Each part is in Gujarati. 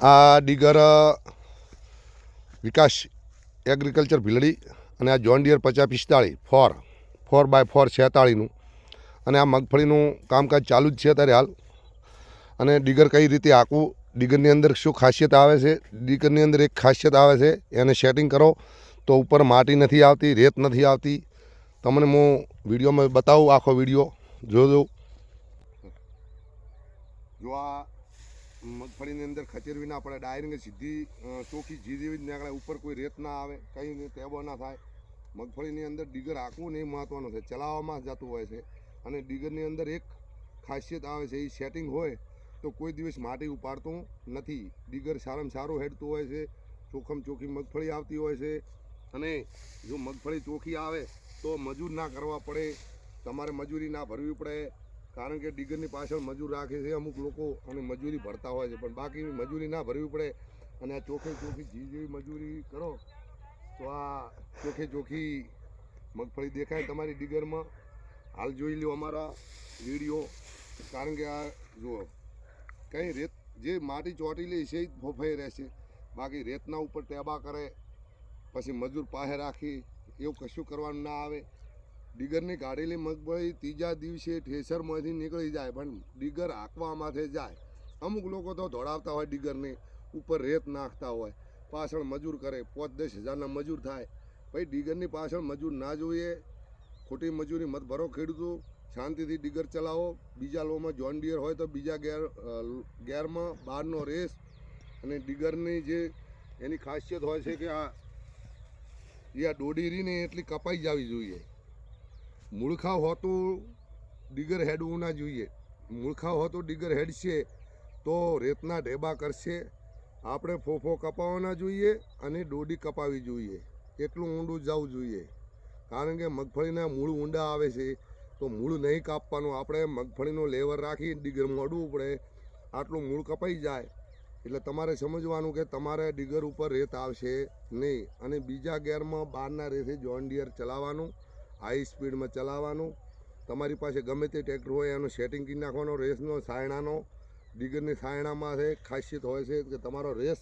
આ ડીગર વિકાસ એગ્રીકલ્ચર ભીલડી અને આ જોન ડિયર પચાસ પિસ્તાળીસ, ફોર ફોર બાય ફોર છેતાળીનું અને આ મગફળીનું કામકાજ ચાલુ જ છે અત્યારે હાલ. અને ડીગર કઈ રીતે આખું, ડીગરની અંદર શું ખાસિયત આવે છે? ડીગરની અંદર એક ખાસિયત આવે છે, એને સેટિંગ કરો. તો ઉપર માટી નથી આવતી, રેત નથી આવતી. તમને હું વિડીયોમાં બતાવું આખો વીડિયો. જોજો. જો આ મગફળીની અંદર ખચેરવી ના પડે ડાયરેક્ટ સીધી ચોખી જી જેવી જ નીકળે, ઉપર કોઈ રેત ના આવે, કંઈ ટેબો ના થાય. મગફળીની અંદર ડીગર આંકવું નહીં મહત્ત્વનું છે, ચલાવવામાં જતું હોય છે. અને ડીગરની અંદર એક ખાસિયત આવે છે, એ સેટિંગ હોય તો કોઈ દિવસ માટી ઉપાડતું નથી. ડીગર સારામાં સારું હેડતું હોય છે ચોખ્ખમ ચોખ્ખી મગફળી આવતી હોય છે. અને જો મગફળી ચોખ્ખી આવે તો મજૂર ના કરવા પડે, તમારે મજૂરી ના ભરવી પડે કારણ કે ડીગરની પાછળ મજૂર રાખે છે, અમુક લોકો અને મજૂરી ભરતા હોય છે. પણ બાકી મજૂરી ના ભરવી પડે અને આ ચોખે ચોખી જી જેવી મજૂરી કરો, તો આ ચોખે ચોખી મગફળી દેખાય તમારી ડીગરમાં. હાલ જોઈ લો અમારા વીડિયો. કારણ કે આ જુઓ, કંઈ રેત, જે માટી ચોટેલી છે એ ફોફાઈ રહેશે. બાકી રેતના ઉપર ટેબા કરે, પછી મજૂર પાસે રાખી, એવું કશું કરવાનું ના આવે. ડીગરની કાઢેલી મગફળી ત્રીજા દિવસે ઠેસરમાંથી નીકળી જાય પણ ડીગર હાંકવામાંથી જાય. અમુક લોકો તો દોડાવતા હોય ડીગરને, ઉપર રેત નાખતા હોય. પાછળ મજૂર કરે, પાંચ દસ હજારના મજૂર થાય. ભાઈ ડીગરની પાછળ મજૂર ના જોઈએ, ખોટી મજૂરી મત ભરો ખેડૂતો, શાંતિથી ડીગર ચલાવો. બીજા લોમાં જોન ડિયર હોય તો બીજા ગેર ગેરમાં બહારનો રેસ અને ડીગરની જે એની ખાસિયત હોય છે કે આ, એ આ દોડી રહીને એટલી કપાઈ જવી જોઈએ. મૂળખાવ હોતું ડિગર હેડવું ના જોઈએ. મૂળખાવ હોતું ડિગર હેડશે તો રેતના ઢેબા કરશે. આપણે ફોફો કપાવવાના જોઈએ અને દોડી કપાવી જોઈએ. એટલું ઊંડું જવું જોઈએ. કારણ કે મગફળીના મૂળ ઊંડા આવે છે, તો મૂળ નહીં કાપવાનું. આપણે મગફળીનું લેવર રાખી ડિગર મોડવું પડે. આટલું મૂળ કપાઈ જાય. એટલે તમારે સમજવાનું કે તમારે ડિગર ઉપર રેત આવશે નહીં. અને બીજા ગેરમાં બહારના રેતે જોન ડિયર ચલાવવાનું. હાઈ સ્પીડમાં ચલાવવાનું. તમારી પાસે ગમે તે ટ્રેક્ટર હોય, એનું સેટિંગ કરી નાખવાનો રેસનો સાયણાનો. ડીગરની સાયણામાં છે, ખાસિયત હોય છે કે તમારો રેસ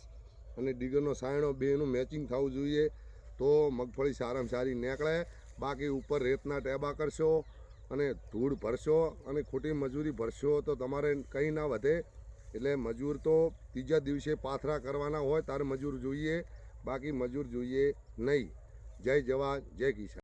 અને ડીગરનો સાયણો બેનું મેચિંગ થવું જોઈએ તો મગફળી સારામાં સારી નીકળે. બાકી ઉપર રેતના ટેબા કરશો અને ધૂળ ભરશો અને ખોટી મજૂરી ભરશો તો તમારે કંઈ ના વધે. એટલે મજૂર તો ત્રીજા દિવસે પાથરા કરવાના હોય, તારે મજૂર જોઈએ. બાકી મજૂર જોઈએ નહીં. જય જવાન, જય કિસાન.